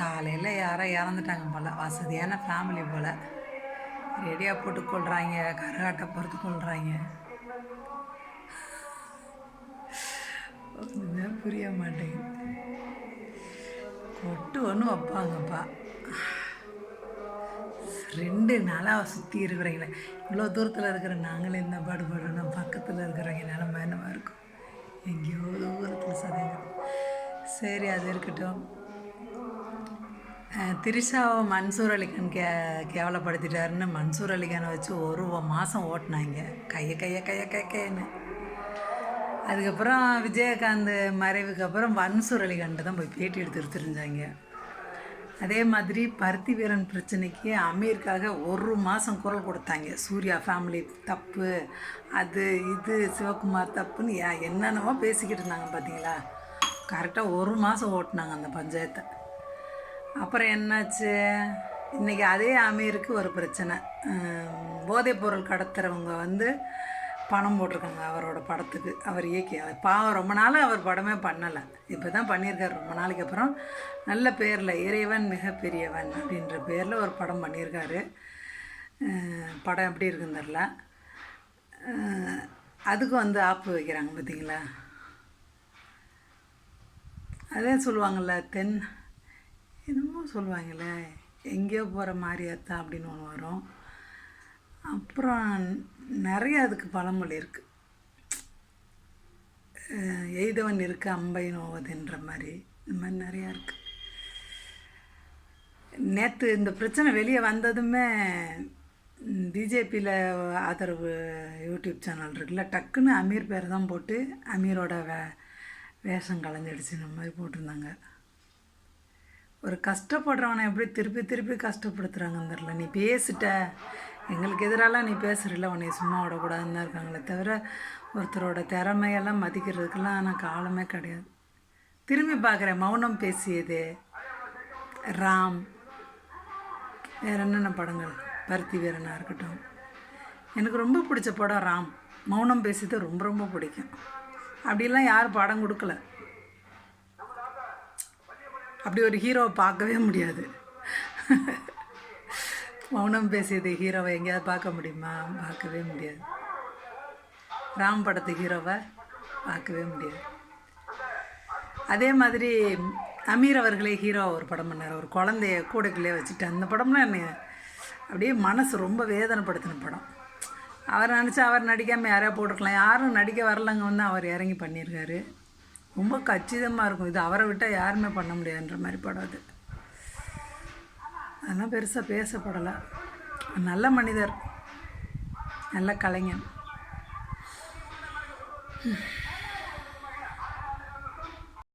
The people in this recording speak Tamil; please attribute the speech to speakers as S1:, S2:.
S1: காலையில் யாரோ இறந்துட்டாங்க போல். வசதியான ஃபேமிலி போல். ரெடியாக போட்டு கொள்கிறாங்க கரகாட்டை பொறுத்து கொள்கிறாங்க ஒன்றுமே புரிய மாட்டேங்குது. கொட்டு ஒன்று வைப்பாங்கப்பா. ரெண்டு நாளாக சுற்றி இருக்கிறீங்களே. இவ்வளோ தூரத்தில் இருக்கிற நாங்களே இந்த பாடுபடுறோம் பக்கத்தில் இருக்கிறவங்க நிலமை என்னமா இருக்கும்? எங்கேயோ தூரத்தில் சதவீதம் சரி அது இருக்கட்டும். திரிஷாவை மன்சூர் அலிகான் கே கேவலப்படுத்திட்டாருன்னு மன்சூர் அலிகானை வச்சு ஒரு மாதம் ஓட்டினாங்க. கைய கைய கைய கையன்னு. அதுக்கப்புறம் விஜயகாந்த் மறைவுக்கு அப்புறம் மன்சூர் அலிகான்ட்டு தான் போய் பேட்டி எடுத்து தெரிஞ்சாங்க அதே மாதிரி பருத்தி வீரன் பிரச்சனைக்கு அமீருக்காக ஒரு மாதம் குரல் கொடுத்தாங்க. சூர்யா ஃபேமிலி தப்பு அது இது சிவகுமார் தப்புன்னு என்னென்னவோ பேசிக்கிட்டு இருந்தாங்க பார்த்தீங்களா கரெக்டாக ஒரு மாதம் ஓட்டினாங்க அந்த பஞ்சாயத்தை. அப்புறம் என்னாச்சு? இன்றைக்கி அதே அமீருக்கு ஒரு பிரச்சனை. போதைப்பொருள் கடத்துறவங்க வந்து பணம் போட்டிருக்காங்க அவரோட படத்துக்கு. அவர் இயக்கி அவர் பாவம் ரொம்ப நாள் அவர் படமே பண்ணலை. இப்போ தான் பண்ணியிருக்காரு ரொம்ப நாளைக்கு அப்புறம். நல்ல பேரில் இறைவன் மிகப்பெரியவன் அப்படின்ற பேரில் ஒரு படம் பண்ணியிருக்காரு. படம் எப்படி இருக்குன்னு தெரில அதுக்கு வந்து ஆப்பு வைக்கிறாங்க பார்த்தீங்களா அதே சொல்லுவாங்கள்ல தென் என்னமோ சொல்லுவாங்களே எங்கேயோ போகிற மாரியாத்தா அப்படின்னு ஒன்று வரும். அப்புறம் நிறைய அதுக்கு பழமொழி இருக்குது எய்தவன் இருக்கு அம்பை நோவதுன்ற மாதிரி இந்த மாதிரி நிறையா இருக்குது நேற்று இந்த பிரச்சனை வெளியே வந்ததுமே பிஜேபியில் ஆதரவு யூடியூப் சேனல் இருக்குல்ல டக்குன்னு அமீர் பேர் தான் போட்டு அமீரோட வே வேஷம் கலைஞ்சிடுச்சு இந்த மாதிரி போட்டிருந்தாங்க. ஒரு கஷ்டப்படுறவனை எப்படி திருப்பி திருப்பி கஷ்டப்படுத்துகிறாங்கன்னு தெரில நீ பேசிட்ட. எங்களுக்கு எதிராலாம் நீ பேசுறல உன்னை சும்மா விடக்கூடாதுன்னு தான் இருக்காங்களே தவிர ஒருத்தரோட திறமையெல்லாம் மதிக்கிறதுக்கெல்லாம் ஆனால் காலமே கிடையாது. திரும்பி பார்க்குறேன். மௌனம் பேசியது. ராம். வேற என்னென்ன படங்கள்? பருத்தி வீரனாக இருக்கட்டும். எனக்கு ரொம்ப பிடிச்ச படம் ராம். மௌனம் பேசியது ரொம்ப ரொம்ப பிடிக்கும். அப்படிலாம் யாரும் படம் கொடுக்கல. அப்படி ஒரு ஹீரோவை பார்க்கவே முடியாது. மௌனம் பேசியது ஹீரோவை எங்கேயாவது பார்க்க முடியுமா? பார்க்கவே முடியாது. ராம் படத்து ஹீரோவை பார்க்கவே முடியாது. அதே மாதிரி அமீர் அவர்களே ஹீரோ ஒரு படம் பண்ணார். ஒரு குழந்தைய கூடைக்குள்ளே வச்சுட்டு அந்த படம்லாம் என்ன அப்படியே மனசு ரொம்ப வேதனைப்படுத்தின படம். அவர் நினச்சா அவர் நடிக்காமல் யாரையா போட்டிருக்கலாம். யாரும் நடிக்க வரலங்க வந்து அவர் இறங்கி பண்ணியிருக்காரு. ரொம்ப கச்சிதமாக இருக்கும். இது அவரை விட்டால் யாருமே பண்ண முடியாதுன்ற மாதிரி படம் அது. அதெல்லாம் பெருசாக பேசப்படலை. நல்ல மனிதர். நல்ல கலைஞன்.